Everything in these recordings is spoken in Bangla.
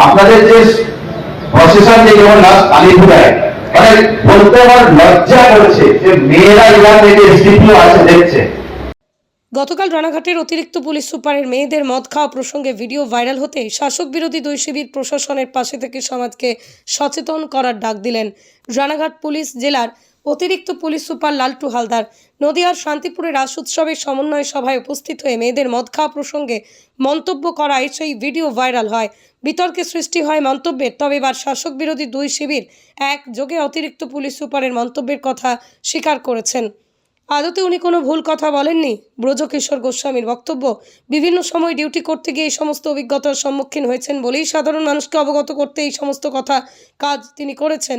আপনাদের যে প্রশাসন যে লাস্ট আলিপুরায় মানে বলতে আমার লজ্জা করছে যে মেয়েরা এবার থেকে এসডিপিও আছে দেখছে। গতকাল রানাঘাটের অতিরিক্ত পুলিশ সুপারের মেয়েদের মদ খাওয়া প্রসঙ্গে ভিডিও ভাইরাল হতে শাসক বিরোধী দুই শিবির প্রশাসনের পাশে থেকে সমাজকে সচেতন করার ডাক দিলেন রানাঘাট পুলিশ জেলার অতিরিক্ত পুলিশ সুপার লালটু হালদার। নদিয়ার শান্তিপুরে রাস উৎসবের সমন্বয় সভায় উপস্থিত হয়ে মেয়েদের মদ খাওয়া প্রসঙ্গে মন্তব্য করায় সেই ভিডিও ভাইরাল হয়। বিতর্কের সৃষ্টি হয় মন্তব্যের, তবে এবার শাসক বিরোধী দুই শিবির এক যোগে অতিরিক্ত পুলিশ সুপারের মন্তব্যের কথা স্বীকার করেছেন। আদতে উনি কোনো ভুল কথা বলেননি? ব্রজকিশোর গোস্বামীর বক্তব্য, বিভিন্ন সময় ডিউটি করতে গিয়ে এই সমস্ত অভিজ্ঞতার সম্মুখীন হয়েছেন বলেই সাধারণ মানুষকে অবগত করতে এই সমস্ত কথা কাজ তিনি করেছেন।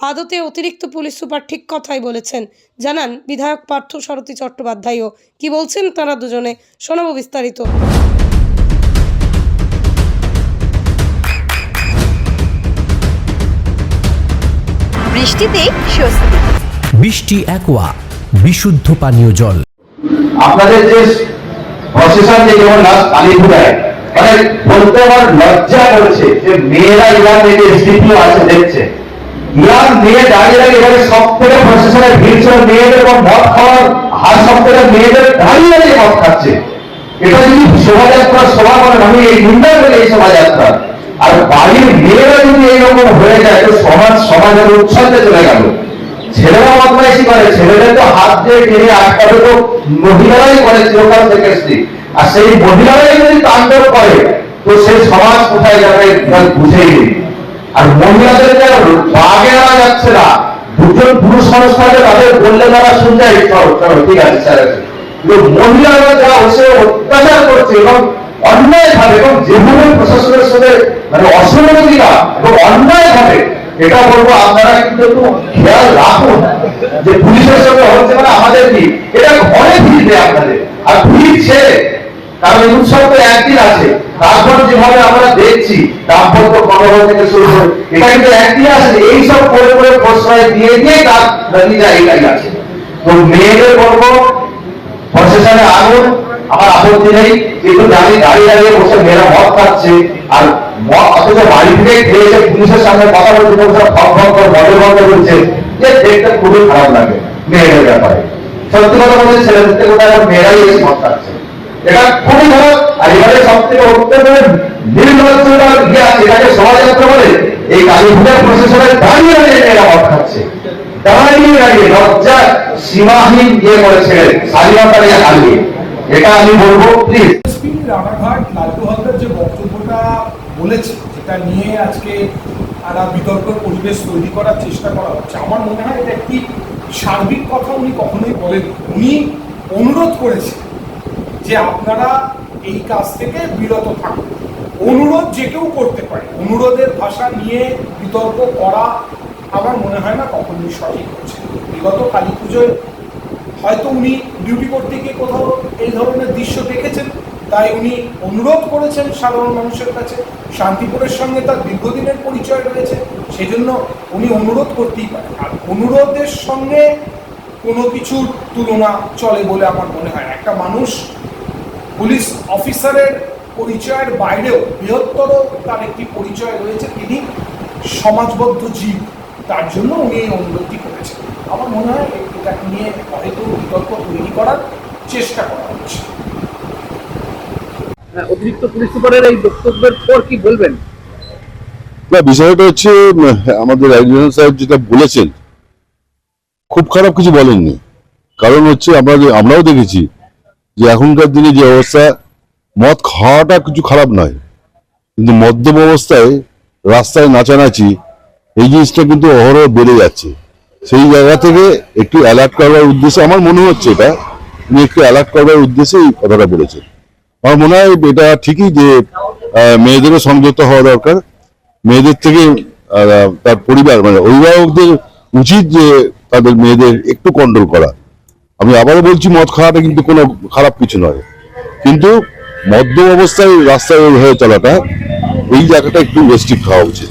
আদতে অতিরিক্ত পুলিশ সুপার ঠিক কথাই বলেছেন। জানান বিধায়ক পার্থ সারথী চট্টোপাধ্যায়ও। কি বলছেন তারা দুজনে শোনাবো বিস্তারিত। বৃষ্টিতে স্বস্তি। বৃষ্টি অ্যাকোয়া বিশুদ্ধ পানীয় জল। আপনাদের যে যে যেমন মানে বলতে আমার লজ্জা করছে যে মেয়েরা এবার থেকে এসডিপিও আছে দেখছে। ইয়ার মেয়ে দাঁড়িয়ে সব থেকে প্রশাসনের ভিড় মেয়েদের খাওয়ার হার সব থেকে মেয়েদের দাঁড়িয়ে দাঁড়িয়ে খাচ্ছে। এটা যদি শোভাযাত্রা আমি এই নিন্দা করি এই শোভাযাত্রা। আর বাড়ির মেয়েরা যদি এইরকম হয়ে যায়, তো সমাজ সমাজের উৎসবে চলে গেল। ছেলেরা বদমাইশি করে, ছেলেদের তো হাত দিয়ে টেনে আটকাবে তো মহিলারাই করে, চিরকাল থেকে আর সেই মহিলারাই যদি তাণ্ডব করে, তো সেই সমাজ কোথায় যাবে বুঝেই নেই। আর মহিলাদেরকে বাগে আনা যাচ্ছে না? দুজন পুরুষ মানুষ থাকে তাদের বললে তারা চলো ঠিক আছে স্যার মহিলারা যা হচ্ছে অত্যাচার করছে এবং অন্যায় ভাবে এবং যেভাবে প্রশাসনের সাথে মানে অসহযোগিতা এবং অন্যায় ভাবে এটা বলব আপনারা কিন্তু একটু খেয়াল রাখুন যে পুলিশের সঙ্গে হচ্ছে মানে আমাদের কি? এটা ঘরে ফিরবে আপনাদের। আর ভিড় ছেড়ে, কারণ উৎসব তো একদিন আছে। তারপর যেভাবে আমরা দেখছি, দাম্পত্য কলহ থেকে শুরু করে এটা কিন্তু একদিন আছে, এইসব করে করে প্রশ্রয় দিয়ে দিয়ে তার নতিজা এটাই আছে। তো মেয়েদের বলব, প্রশাসনে আগুন আমার আপত্তি নেই, কিন্তু জানি দাঁড়িয়ে দাঁড়িয়ে বসে মেয়েরা মদ খাচ্ছে, আর অথচ বাড়ি থেকে খেয়েছে পুলিশের সামনে কথা বলতে বলছে ফক ফক করে মদের বন্ধ করছে, যে দেখতে খুবই খারাপ লাগে মেয়েদের ব্যাপারে। সত্যি কথা বলতে ছেলেদের থেকে মেয়েরাই এসে মদ খাচ্ছে? এটা খুবই আর এবারে সব থেকে অত্যন্ত এটাকে শোভাযাত্রা বলে। এই কালী পূজার প্রশাসনের দাঁড়িয়ে মদ খাচ্ছে। দাঁড়িয়ে দাঁড়িয়ে সীমাহীন ইয়ে করেছে এটা আমি বলব প্লিজ রানাঘাট যে বক্তব্যটা বলেছে, যেটা নিয়ে আজকে একটা বিতর্ক পরিবেশ তৈরি করার চেষ্টা করা হচ্ছে, আমার মনে হয় এটা একটি সার্বিক কথা উনি কখনোই বলেন উনি অনুরোধ করেছেন যে আপনারা এই কাজ থেকে বিরত থাকুন। অনুরোধ যে কেউ করতে পারে। অনুরোধের ভাষা নিয়ে বিতর্ক করা আমার মনে হয় না কখনোই সঠিক হচ্ছে। বিগত কালী পুজোয় হয়তো উনি ডিউটি করতে গিয়ে কোথাও এই ধরনের দৃশ্য দেখেছেন। তাই উনি অনুরোধ করেছেন সাধারণ মানুষের কাছে। শান্তিপুরের সঙ্গে তার দীর্ঘদিনের পরিচয় রয়েছে। সেজন্য উনি অনুরোধ করতেই পারেন। আর অনুরোধের সঙ্গে কোনো কিছুর তুলনা চলে বলে আমার মনে হয় একটা মানুষ পুলিশ অফিসারের পরিচয়ের বাইরেও বৃহত্তর তার একটি পরিচয় রয়েছে তিনি সমাজবদ্ধ জীব। তার জন্য উনি এই অনুরোধটি করেছেন। আমার মনে হয় এটা নিয়ে হয়তো বিতর্ক তৈরি করার চেষ্টা করা হচ্ছে। হ্যাঁ, অতিরিক্ত পুলিশ সুপারের এই বক্তব্যের পর কি বলবেন? না বিষয়টা হচ্ছে আমাদের অ্যাডমিনিস্ট্রেশন সাহেব যেটা বলেছেন খুব খারাপ কিছু বলেননি। কারণ হচ্ছে আমরা যে- আমরাও দেখেছি যে এখনকার দিনে যে অবস্থা, মদ খাওয়াটা কিছু খারাপ নয়। কিন্তু মদ্যপ অবস্থায় রাস্তায় নাচানাচি, এই জিনিসটা কিন্তু অহরহ বেড়ে যাচ্ছে। সেই জায়গা থেকে একটু অ্যালার্ট করার উদ্দেশ্যে আমার মনে হচ্ছে এটা, উনি একটু অ্যালার্ট করার উদ্দেশ্যে এই কথাটা বলেছেন। আমার মনে হয় এটা ঠিকই যে মেয়েদেরও সংযত হওয়া দরকার। মেয়েদের থেকে তার পরিবার মানে অভিভাবকদের উচিত যে তাদের মেয়েদের একটু কন্ট্রোল করা। আমি আবারও বলছি, মদ খাওয়াটা কিন্তু কোনো খারাপ কিছু নয়। কিন্তু মধ্যম অবস্থায় রাস্তায় হয়ে চলাটা, এই জায়গাটা একটু রেস্ট্রিক্ট খাওয়া উচিত।